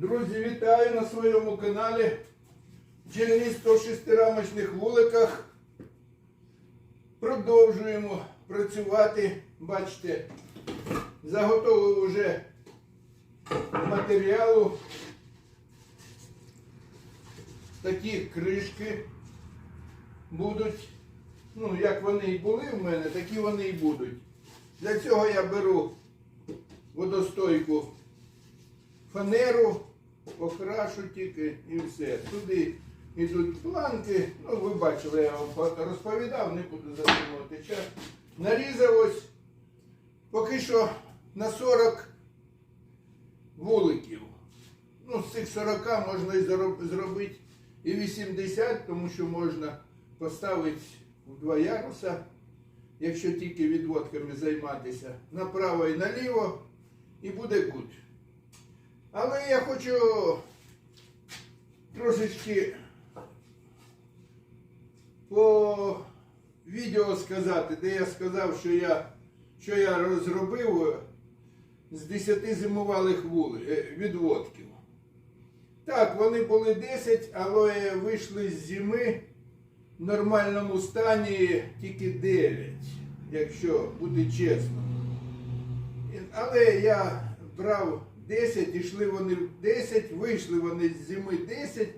Друзі, вітаю на своєму каналі. Бджільництво в шестирамочних вуликах. Продовжуємо працювати. Бачите, заготовив вже матеріалу. Такі кришки будуть. Ну, як вони і були в мене, такі вони і будуть. Для цього я беру водостойку фанеру, окрашу тільки і все. Туди йдуть планки. Ну, ви бачили, я вам розповідав, не буду затримувати час. Нарізав ось поки що на 40 вуликів. Ну, з цих 40 можна і зробити і 80, тому що можна поставити в два яруса, якщо тільки відводками займатися, направо і наліво, і буде гуд. Але я хочу трошечки по відео сказати, де я сказав, що я, що я розробив з 10 зимувалих е, відводків. Так, вони були 10, але вийшли з зими в нормальному стані тільки 9, якщо бути чесно. Але я брав 10, ішли вони в 10, вийшли вони з зими 10,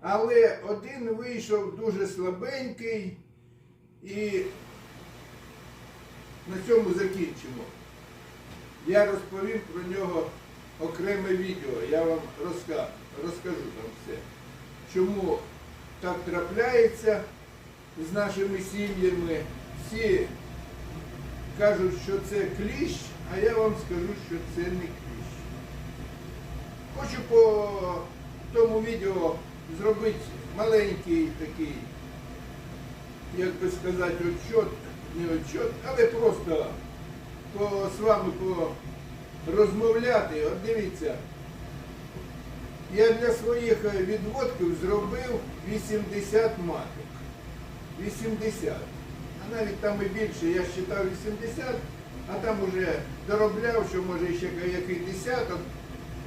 але один вийшов дуже слабенький і на цьому закінчимо. Я розповім про нього окреме відео, я вам розка- розкажу там все. Чому так трапляється з нашими сім'ями. Всі кажуть, що це кліщ, а я вам скажу, що це не кліщ. Хочу по тому відео зробити маленький такий, як би сказати, отчет, не отчет, але просто по, з вами порозмовляти. От дивіться, я для своїх відводків зробив 80 маток. 80. А навіть там і більше, я вважав 80, а там уже доробляв, що може ще який десяток,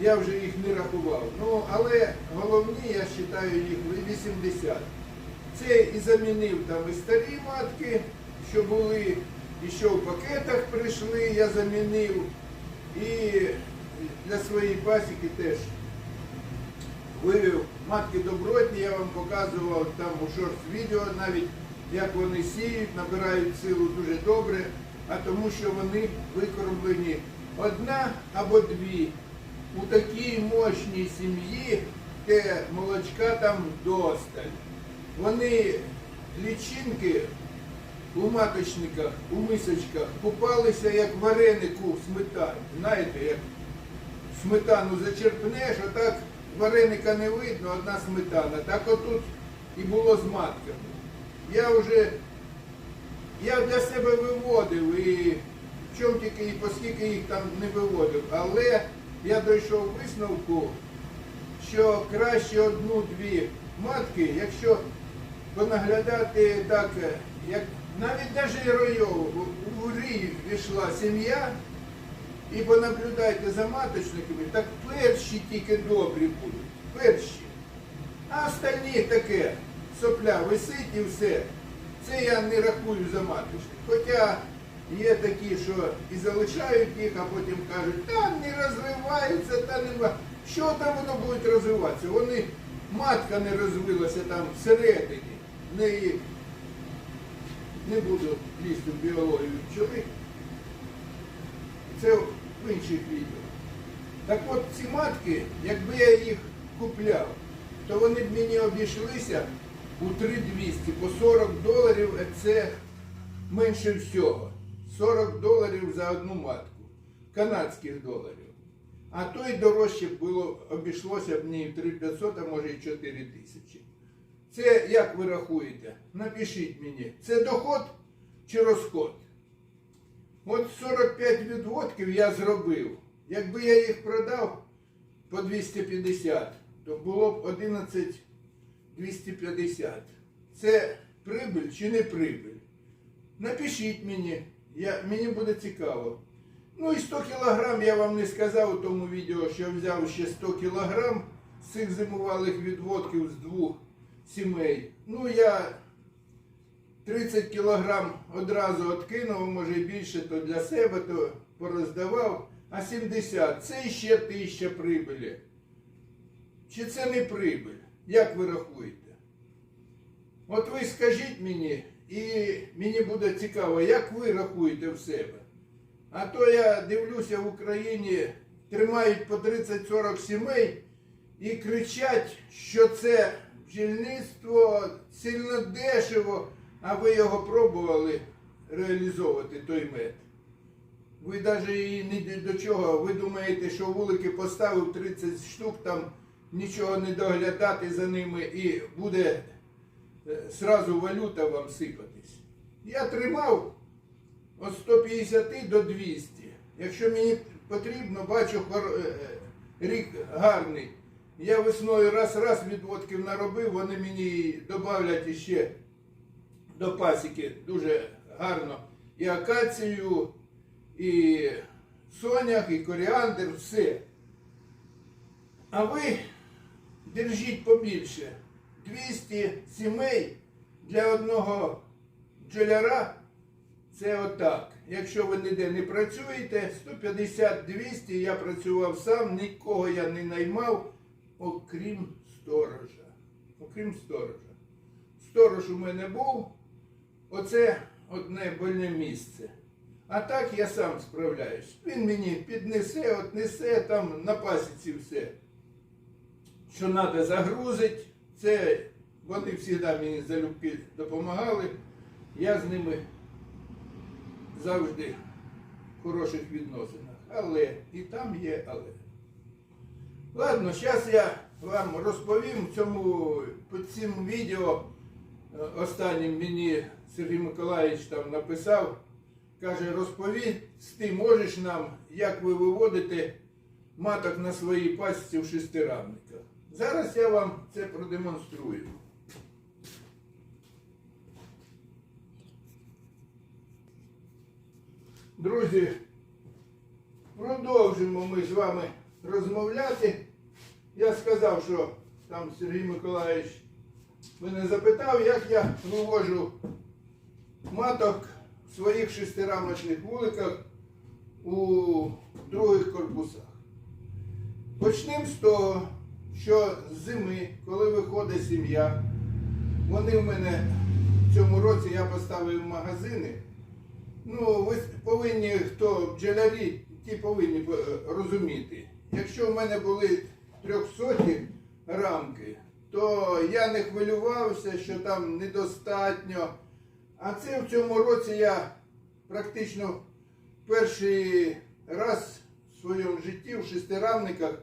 я вже їх не рахував. Ну, але головні, я вважаю їх 80. Це і замінив там і старі матки, що були, і що в пакетах прийшли, я замінив. І для своєї пасіки теж вивів матки добротні, я вам показував там у шорт відео навіть, як вони сіють, набирають силу дуже добре, а тому що вони викормлені одна або дві. У такій мощній сім'ї, де молочка там досталь. Вони лічинки у маточниках, у мисочках купалися як варенику в сметані. Знаєте, як сметану зачерпнеш, отак вареника не видно, одна сметана. Так отут і було з матками. Я вже я для себе виводив і в чому тільки і оскільки їх там не виводив. Але я дійшов висновку, що краще одну-дві матки, якщо понаглядати так, як навіть навіть ройову, у рій війшла сім'я, і понаблюдайте за маточниками, так перші тільки добрі будуть. Перші. А остальні таке, сопля висить і все. Це я не рахую за маточник. Хоча є такі, що і залишають їх, а потім кажуть, та не розвивається, та нема. Що там воно буде розвиватися? Вони, матка не розвилася там всередині. В неї не буду лізти в біологію пчели. Це в інших відео. Так от ці матки, якби я їх купляв, то вони б мені обійшлися у 3200 по 40 доларів, це менше всього. 40 доларів за одну матку, канадських доларів. А то й дорожче було, обійшлося б мені 3500, а може і 4 тисячі. Це як ви рахуєте? Напишіть мені, це доход чи розход? От 45 відводків я зробив. Якби я їх продав по 250, то було б 11 250. Це прибиль чи не прибиль? Напишіть мені, я, мені буде цікаво. Ну і 100 кілограм я вам не сказав у тому відео, що взяв ще 100 кілограм з цих зимувалих відводків з двох сімей. Ну я 30 кілограм одразу откинув, може більше, то для себе, то пороздавав. А 70 це ще тисяча прибилі. Чи це не прибиль? Як ви рахуєте? От ви скажіть мені, і мені буде цікаво, як ви рахуєте в себе. А то я дивлюся в Україні, тримають по 30-40 сімей і кричать, що це бджільництво сильно дешево, а ви його пробували реалізовувати той мед. Ви навіть і не до чого. Ви думаєте, що вулики поставив 30 штук, там нічого не доглядати за ними і буде сразу валюта вам сипатись. Я тримав від 150 до 200. Якщо мені потрібно, бачу е, е, рік гарний. Я весною раз-раз відводків наробив, вони мені додавлять іще до пасіки дуже гарно. І акацію, і соняк, і коріандр, все. А ви держіть побільше. 200 сімей для одного бджоляра це отак. Якщо ви ніде не працюєте, 150-200 я працював сам, нікого я не наймав, окрім сторожа. Окрім сторожа. Сторож у мене був, оце одне больне місце. А так я сам справляюсь. Він мені піднесе, отнесе там на пасіці все. Що треба загрузить, це вони завжди мені залюбки допомагали. Я з ними завжди в хороших відносинах. Але і там є але. Ладно, зараз я вам розповім в цьому по цим відео. е, Останнім мені Сергій Миколаївич там написав, каже, розповісти можеш нам, як ви виводите маток на своїй пасіці в шестирамниках. Зараз я вам це продемонструю. Друзі, продовжимо ми з вами розмовляти. Я сказав, що там Сергій Миколаївич мене запитав, як я вивожу маток в своїх шестирамочних вуликах у других корпусах. Почнемо з того, що зими, коли виходить сім'я, вони в мене в цьому році я поставив магазини. Ну, ви повинні, хто бджолярі, ті повинні е, розуміти. Якщо в мене були трьохсоті рамки, то я не хвилювався, що там недостатньо. А це в цьому році я практично перший раз в своєму житті в шестирамниках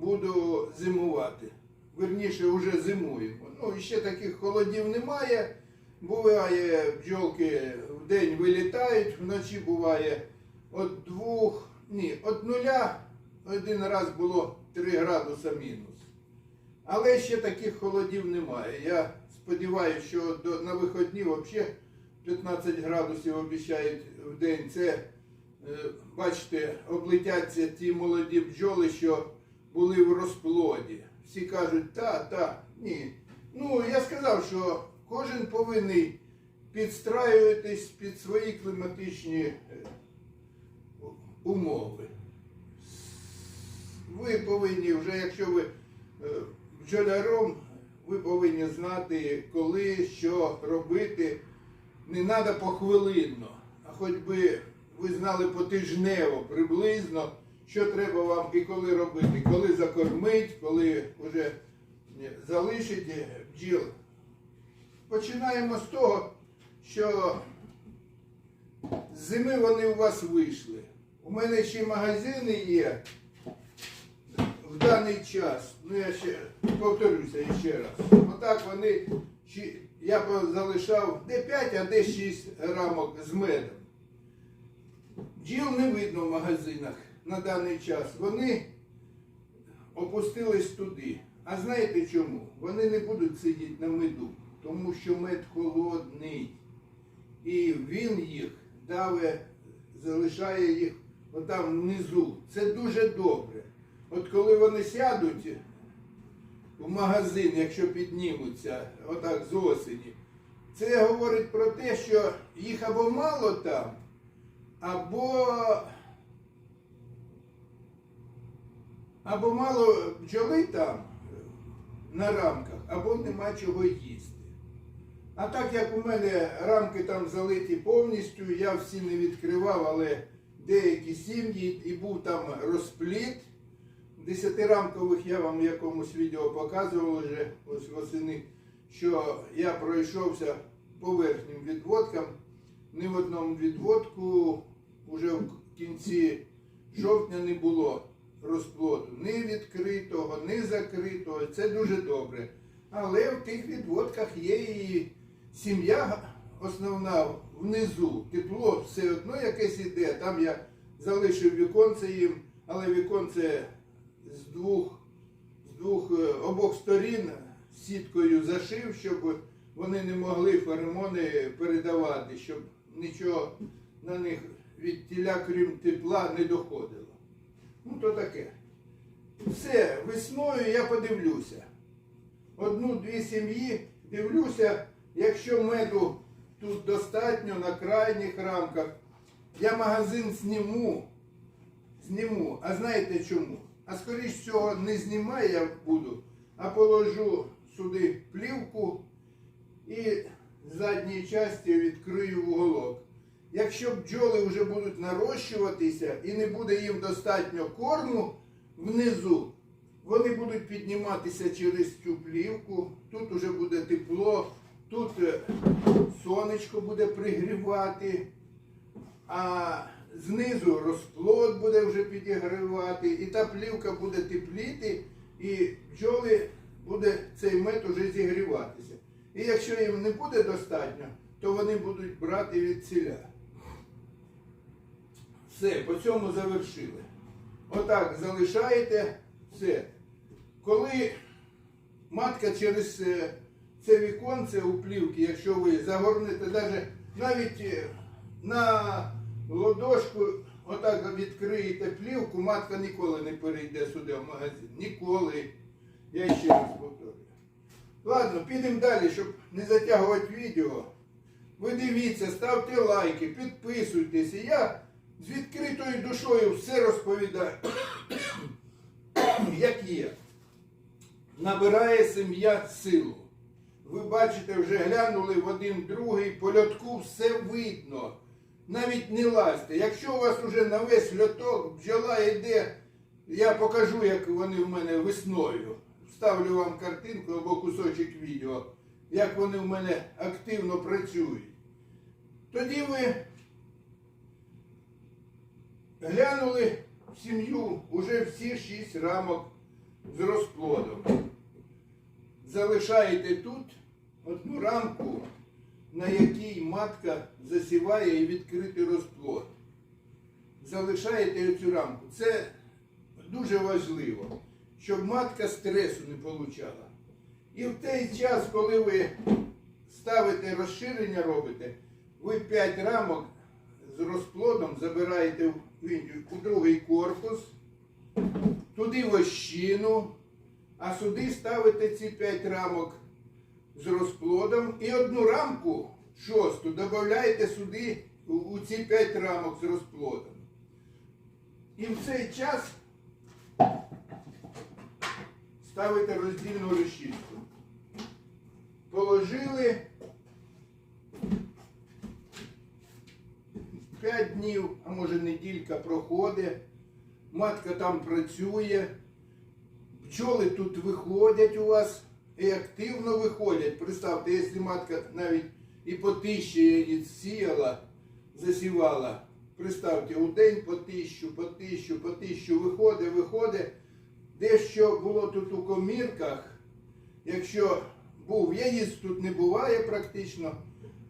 буду зимувати. Верніше, вже зимуємо. Ну, ще таких холодів немає. Буває, бджолки в день вилітають, вночі буває від двох, ні, від нуля один раз було 3 градуса мінус. Але ще таких холодів немає. Я сподіваюся, що на виходні взагалі 15 градусів обіцяють в день. Це, е, бачите, облетяться ті молоді бджоли, що були в розплоді. Всі кажуть, та, та, ні. Ну, я сказав, що кожен повинен підстраюватись під свої кліматичні е, умови. Ви повинні, вже якщо ви е, бджоляром, ви повинні знати, коли, що робити. Не треба похвилинно, а хоч би ви знали потижнево приблизно, що треба вам і коли робити, коли закормить, коли вже залишити бджіл. Починаємо з того, що з зими вони у вас вийшли. У мене ще магазини є в даний час. Ну я ще повторюся ще раз. Отак вони, я залишав де 5, а де 6 рамок з медом. Бджіл не видно в магазинах на даний час. Вони опустились туди. А знаєте чому? Вони не будуть сидіти на меду, тому що мед холодний. І він їх даве, залишає їх отам внизу. Це дуже добре. От коли вони сядуть в магазин, якщо піднімуться, отак з осені, це говорить про те, що їх або мало там, або, або мало бджоли там на рамках, або нема чого їсти. А так як у мене рамки там залиті повністю, я всі не відкривав, але деякі сім'ї і був там розпліт. Десятирамкових я вам в якомусь відео показував вже ось восени, що я пройшовся по верхнім відводкам. Ні в одному відводку вже в кінці жовтня не було розплоду. Ні відкритого, ні закритого. Це дуже добре. Але в тих відводках є і сім'я основна внизу. Тепло все одно якесь іде. Там я залишив віконце їм, але віконце з двох, з двох е, обох сторін сіткою зашив, щоб вони не могли феромони передавати, щоб нічого на них від тіля, крім тепла, не доходило. Ну, то таке. Все, весною я подивлюся. Одну-дві сім'ї дивлюся, якщо меду тут достатньо на крайніх рамках, я магазин зніму. Зніму. А знаєте чому? А скоріш всього не знімаю я буду, а положу сюди плівку і з задньої частини відкрию уголок. Якщо бджоли вже будуть нарощуватися і не буде їм достатньо корму внизу, вони будуть підніматися через цю плівку, тут вже буде тепло, тут е, сонечко буде пригрівати, а знизу розплод буде вже підігрівати, і та плівка буде тепліти, і бджоли буде цей мед уже зігріватися. І якщо їм не буде достатньо, то вони будуть брати від ціля. Все, по цьому завершили. Отак залишаєте все. Коли матка через е, це віконце у плівки, якщо ви загорнете навіть, навіть е, на ладошку, отак відкриєте плівку, матка ніколи не перейде сюди в магазин. Ніколи. Я ще раз повторюю. Ладно, підемо далі, щоб не затягувати відео. Ви дивіться, ставте лайки, підписуйтесь. І Я з відкритою душою все розповідаю, як є. Набирає сім'я силу. Ви бачите, вже глянули в один другий, по льотку все видно. Навіть не лазьте. Якщо у вас уже на весь льоток бджола йде, я покажу, як вони в мене весною. Вставлю вам картинку або кусочок відео, як вони в мене активно працюють. Тоді ви глянули в сім'ю уже всі шість рамок з розплодом. Залишаєте тут одну рамку, на якій матка засіває і відкритий розплод. Залишаєте цю рамку. Це дуже важливо, щоб матка стресу не отримала. І в той час, коли ви ставите розширення, робите, ви 5 рамок з розплодом забираєте в у другий корпус, туди вощину, а сюди ставите ці 5 рамок з розплодом і одну рамку шосту додаєте сюди у ці 5 рамок з розплодом. І в цей час ставите роздільну решітку. Положили 5 днів, а може неділька проходить, матка там працює, пчоли тут виходять у вас і активно виходять. Представте, якщо матка навіть і по тисячі яєць сіяла, засівала, представте, у день по тисячу, по тисячу, по тисячу виходить, виходить. Дещо було тут у комірках, якщо був яєць, тут не буває практично,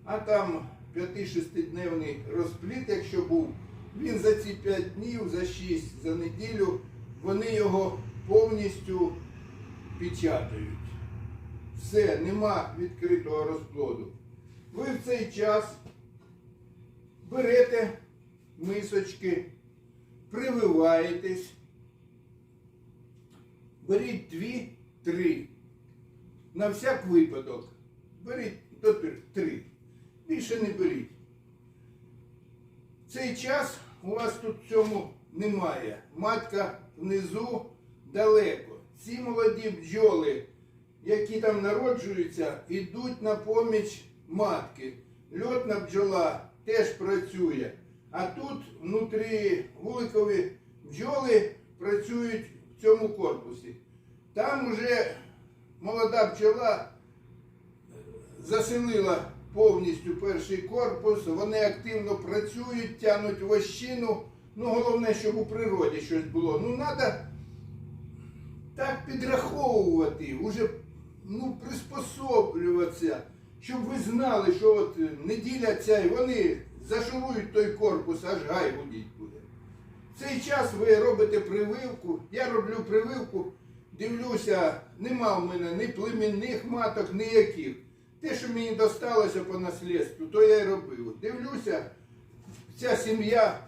а там 5-6-дневний розпліт, якщо був, він за ці 5 днів, за 6, за неділю, вони його повністю печатають. Все, нема відкритого розплоду. Ви в цей час берете мисочки, прививаєтесь, беріть дві-три. На всяк випадок. Беріть до три- три. Більше не беріть. Цей час у вас тут цьому немає. Матка внизу далеко. Ці молоді бджоли, які там народжуються, йдуть на поміч матки. Льотна бджола теж працює. А тут внутрі вуликові бджоли працюють в цьому корпусі. Там уже молода бджола заселила повністю перший корпус, вони активно працюють, тянуть вощину. Ну, головне, щоб у природі щось було. Ну, треба так підраховувати, уже ну, приспособлюватися, щоб ви знали, що от неділя ця, і вони зашурують той корпус, аж гай гудіть буде. В цей час ви робите прививку, я роблю прививку, дивлюся, нема в мене ні племінних маток, ніяких. Те, що мені досталося по наслідству, то я й робив. Дивлюся, ця сім'я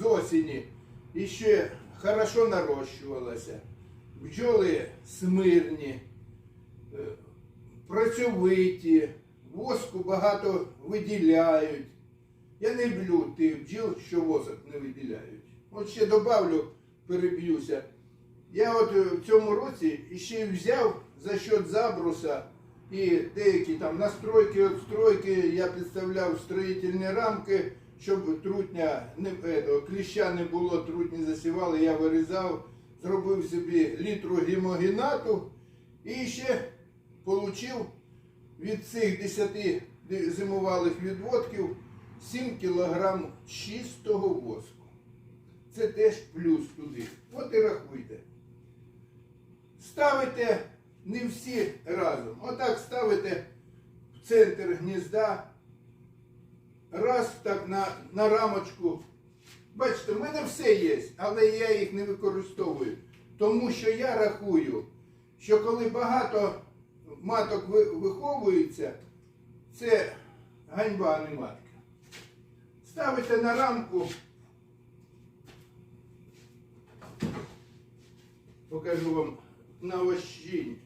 з осені іще хорошо нарощувалася. Бджоли смирні, е, працьовиті, воску багато виділяють. Я не люблю тих бджіл, що восок не виділяють. От ще добавлю, переб'юся. Я от е, в цьому році ще й взяв за счет забруса і деякі там настройки, отстройки, я підставляв строїтельні рамки, щоб трутня не кліща не було, трутні засівали, я вирізав, зробив собі літру гемогенату і ще отримав від цих 10 зимувалих відводків 7 кг чистого воску. Це теж плюс туди. От і рахуйте. Ставите не всі разом. Отак ставите в центр гнізда. Раз так на, на рамочку. Бачите, в мене все є, але я їх не використовую. Тому що я рахую, що коли багато маток виховується, це ганьба, а не матка. Ставите на рамку. Покажу вам на ощінь.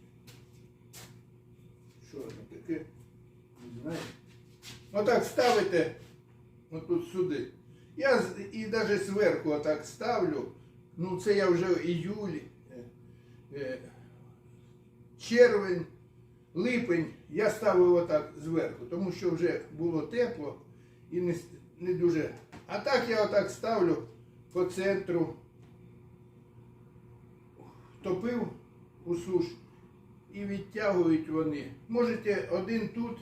Таке? Отак ставите отут сюди. Я і навіть зверху отак ставлю. Ну це я вже іюль, е, е, червень, липень. Я ставив отак зверху, тому що вже було тепло і не, не дуже. А так я отак ставлю по центру. Топив у суш і відтягують вони. Можете один тут,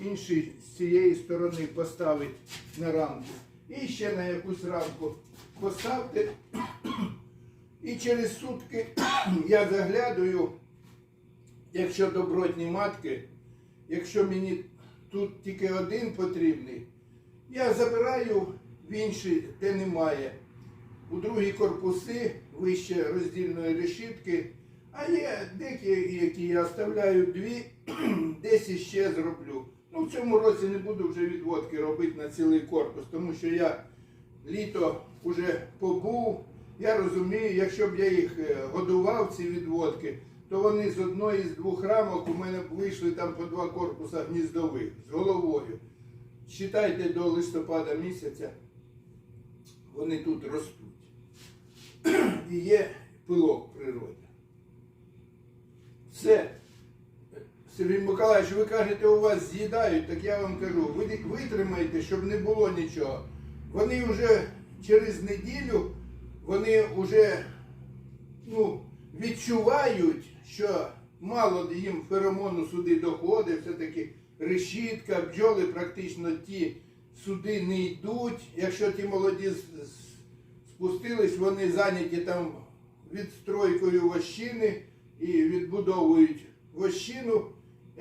інший з цієї сторони поставити на рамку. І ще на якусь рамку поставте. І через сутки я заглядаю, якщо добротні матки, якщо мені тут тільки один потрібний, я забираю в інші, де немає. У другі корпуси вище роздільної решітки. А є деякі, які я оставляю дві, десь іще зроблю. Ну, в цьому році не буду вже відводки робити на цілий корпус, тому що я літо вже побув. Я розумію, якщо б я їх е, годував, ці відводки, то вони з одної з двох рамок у мене б вийшли там по два корпуса гніздових з головою. Считайте до листопада місяця, вони тут ростуть. І є пилок в природі. Все. Сергій Миколаївич, ви кажете, у вас з'їдають, так я вам кажу, ви витримайте, щоб не було нічого. Вони вже через неділю, вони вже ну, відчувають, що мало їм феромону сюди доходить, все-таки решітка, бджоли практично ті сюди не йдуть. Якщо ті молоді спустились, вони зайняті там відстройкою вощини і відбудовують вощину,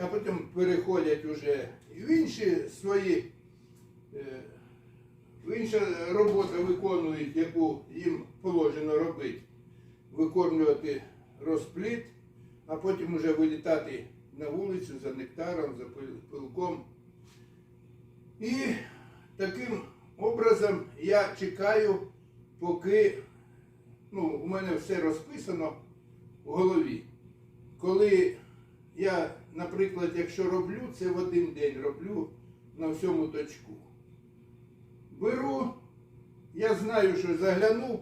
а потім переходять уже в інші свої, е, в інша робота виконують, яку їм положено робити. Виконувати розпліт, а потім уже вилітати на вулицю за нектаром, за пилком. І таким образом я чекаю поки ну, у мене все розписано в голові. Коли я, наприклад, якщо роблю, це в один день роблю на всьому точку. Беру, я знаю, що заглянув,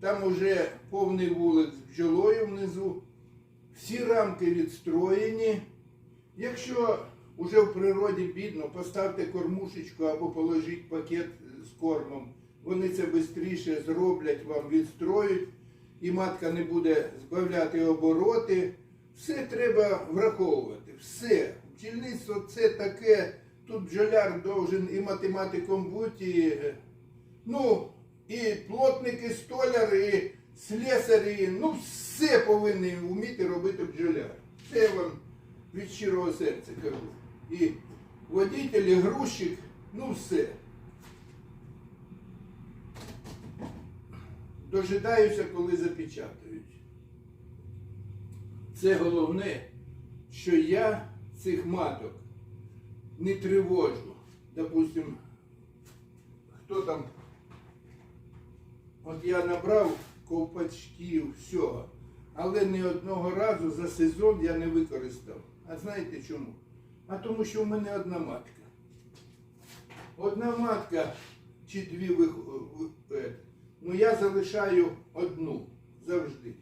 там уже повний вулик з бджолою внизу, всі рамки відстроєні. Якщо вже в природі бідно, поставте кормушечку або положіть пакет з кормом. Вони це швидше зроблять, вам відстроють, і матка не буде збавляти обороти. Все треба враховувати. Все. Бджільництво це таке, тут бджоляр должен і математиком бути, і, ну, і плотник, і столяр, і слесар, і, ну, все повинні вміти робити бджоляр. Це я вам від щирого серця кажу. І водитель, і грузчик, ну все. Дожидаюся, коли запечатають. Це головне, що я цих маток не тривожу. Допустим, хто там, от я набрав ковпачків, всього, але ні одного разу за сезон я не використав. А знаєте чому? А тому що в мене одна матка. Одна матка чи дві вих- е, Ну я залишаю одну завжди.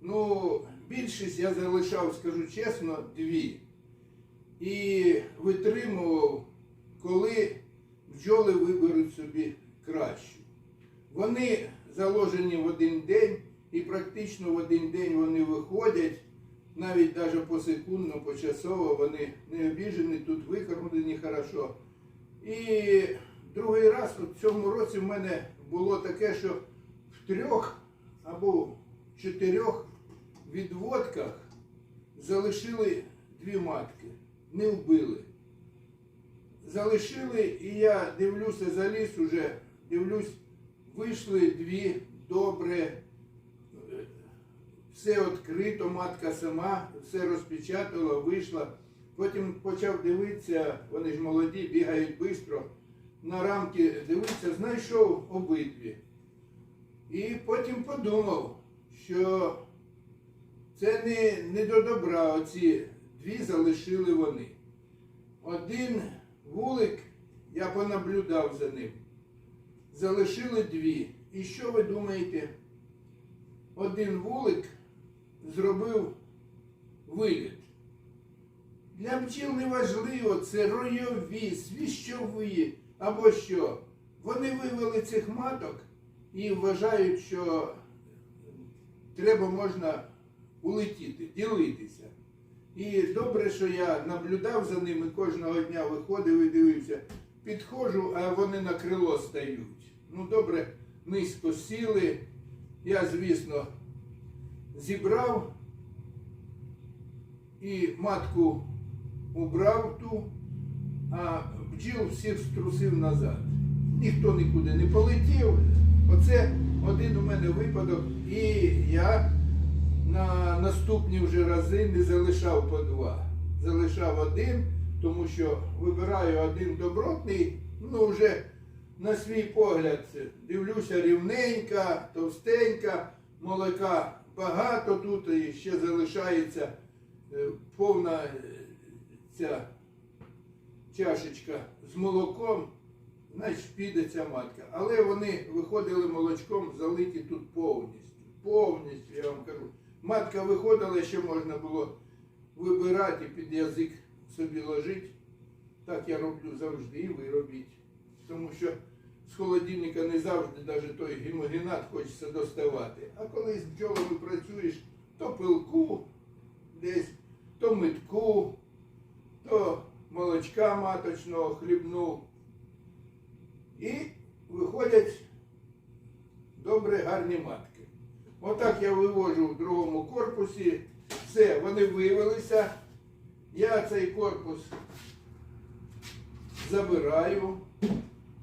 Ну, більшість я залишав, скажу чесно, дві. І витримував, коли бджоли виберуть собі кращу. Вони заложені в один день, і практично в один день вони виходять, навіть навіть посекундно, почасово, вони не обіжені, тут викормлені хорошо. І другий раз, в цьому році в мене було таке, що в трьох або в чотирьох відводках залишили дві матки, не вбили. Залишили, і я дивлюся, заліз уже, дивлюсь, вийшли дві добре, е, все відкрито, матка сама, все розпечатала, вийшла. Потім почав дивитися, вони ж молоді, бігають швидко. На рамки дивитися, знайшов обидві. І потім подумав, що це не, не до добра, оці дві залишили вони. Один вулик, я понаблюдав за ним. Залишили дві. І що ви думаєте? Один вулик зробив виліт. Для бджіл не важливо, це ройові, свіщові або що. Вони вивели цих маток і вважають, що треба можна улетіти, ділитися. І добре, що я наблюдав за ними кожного дня виходив і дивився. Підходжу, а вони на крило стають. Ну, добре, низько сіли. Я, звісно, зібрав і матку убрав ту, а бджіл всіх струсив назад. Ніхто нікуди не полетів. Оце один у мене випадок. І я на наступні вже рази не залишав по два. Залишав один, тому що вибираю один добротний, ну вже на свій погляд дивлюся рівненька, товстенька, молока багато тут і ще залишається е, повна е, ця чашечка з молоком, значить піде ця матка. Але вони виходили молочком залиті тут повністю. Повністю, я вам кажу. Матка виходила, ще можна було вибирати під язик собі ложити. Так я роблю завжди, і ви робіть. Тому що з холодильника не завжди навіть той гемогенат хочеться доставати. А коли з бджолами працюєш, то пилку десь, то митку, то молочка маточного хлібну. І виходять добре гарні матки. Отак я вивожу в другому корпусі. Все, вони вивелися. Я цей корпус забираю,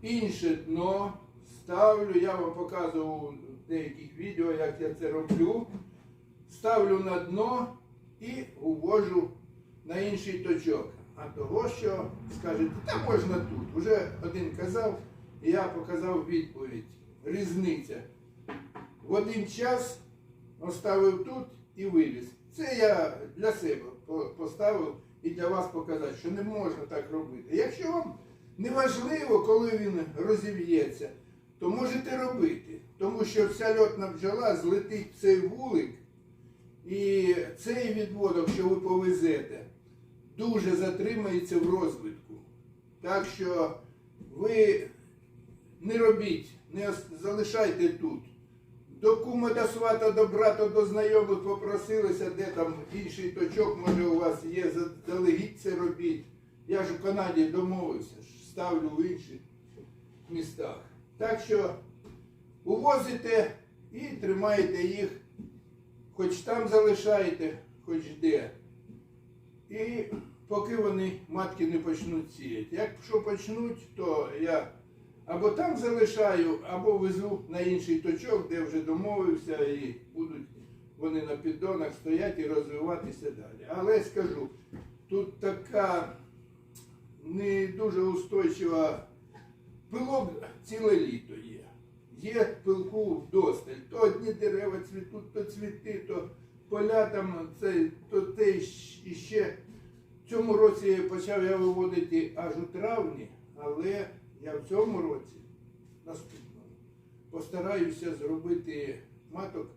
інше дно ставлю. Я вам показував в деяких відео, як я це роблю. Ставлю на дно і увожу на інший точок. А того, що скажете, та можна тут. Уже один казав, і я показав відповідь. Різниця. В один час оставив тут і вивіз. Це я для себе поставив і для вас показати, що не можна так робити. Якщо вам не важливо, коли він розів'ється, то можете робити. Тому що вся льотна бджола злетить в цей вулик, і цей відводок, що ви повезете, дуже затримається в розвитку. Так що ви не робіть, не залишайте тут. До кума, до свата, до брата, до знайомих попросилися, де там інший точок, може у вас є, заздалегідь це робіть. Я ж у Канаді домовився, ставлю в інших містах. Так що увозите і тримаєте їх, хоч там залишаєте, хоч де. І поки вони матки не почнуть сіяти. Якщо почнуть, то я або там залишаю, або везу на інший точок, де вже домовився, і будуть вони на піддонах стояти і розвиватися далі. Але скажу, тут така не дуже устойчива пилок ціле літо є. Є пилку вдосталь. То одні дерева цвітуть, то цвіти, то поля там, це, то те щ- ще. В цьому році почав я виводити аж у травні, але я в цьому році, наступному, постараюся зробити маток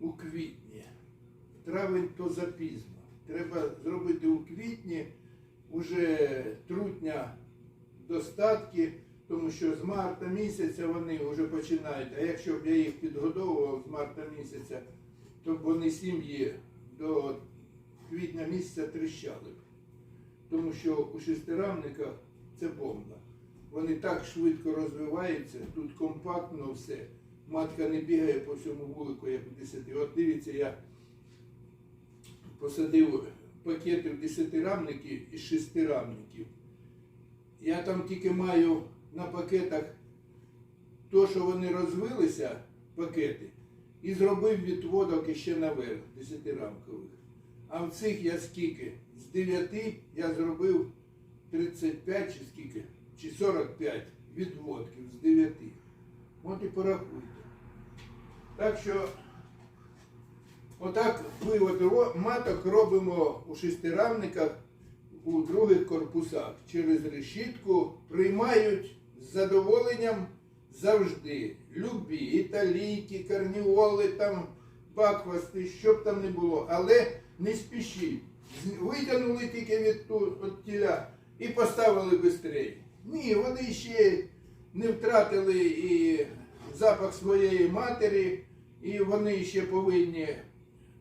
у квітні. Травень то запізно. Треба зробити у квітні, уже трутня достатки, тому що з марта місяця вони вже починають. А якщо б я їх підгодовував з марта місяця, то б вони сім'ї до квітня місяця тріщали б. Тому що у шестирамниках це бомба. Вони так швидко розвиваються, тут компактно все. Матка не бігає по всьому вулику, як у десяти. От дивіться, я посадив пакети в десятирамники із шестирамників. Я там тільки маю на пакетах то, що вони розвилися, пакети, і зробив відводок іще наверх, десятирамкових. А в цих я скільки? З 9 я зробив 35 чи скільки? Чи 45 відводків з 9. От і порахуйте. Так що отак вивод маток робимо у шестирамниках у других корпусах. Через решітку приймають з задоволенням завжди. Любі, італійки, карніоли, там, баквасти, що б там не було. Але не спішіть. Витягнули тільки від тіля і поставили швидше. Ні, вони ще не втратили і запах своєї матері, і вони ще повинні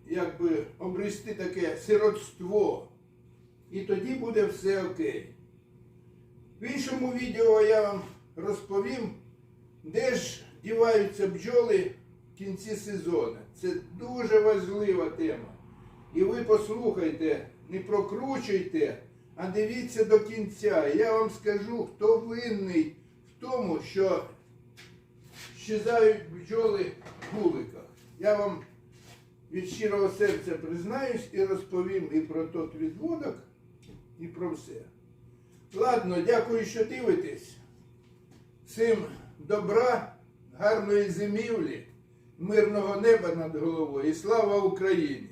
якби обрести таке сиротство. І тоді буде все окей. В іншому відео я вам розповім, де ж діваються бджоли в кінці сезону. Це дуже важлива тема. І ви послухайте, не прокручуйте, а дивіться до кінця. Я вам скажу, хто винний в тому, що щезають бджоли в вуликах. Я вам від щирого серця признаюсь і розповім і про тот відводок, і про все. Ладно, дякую, що дивитесь. Всім добра, гарної зимівлі, мирного неба над головою і слава Україні!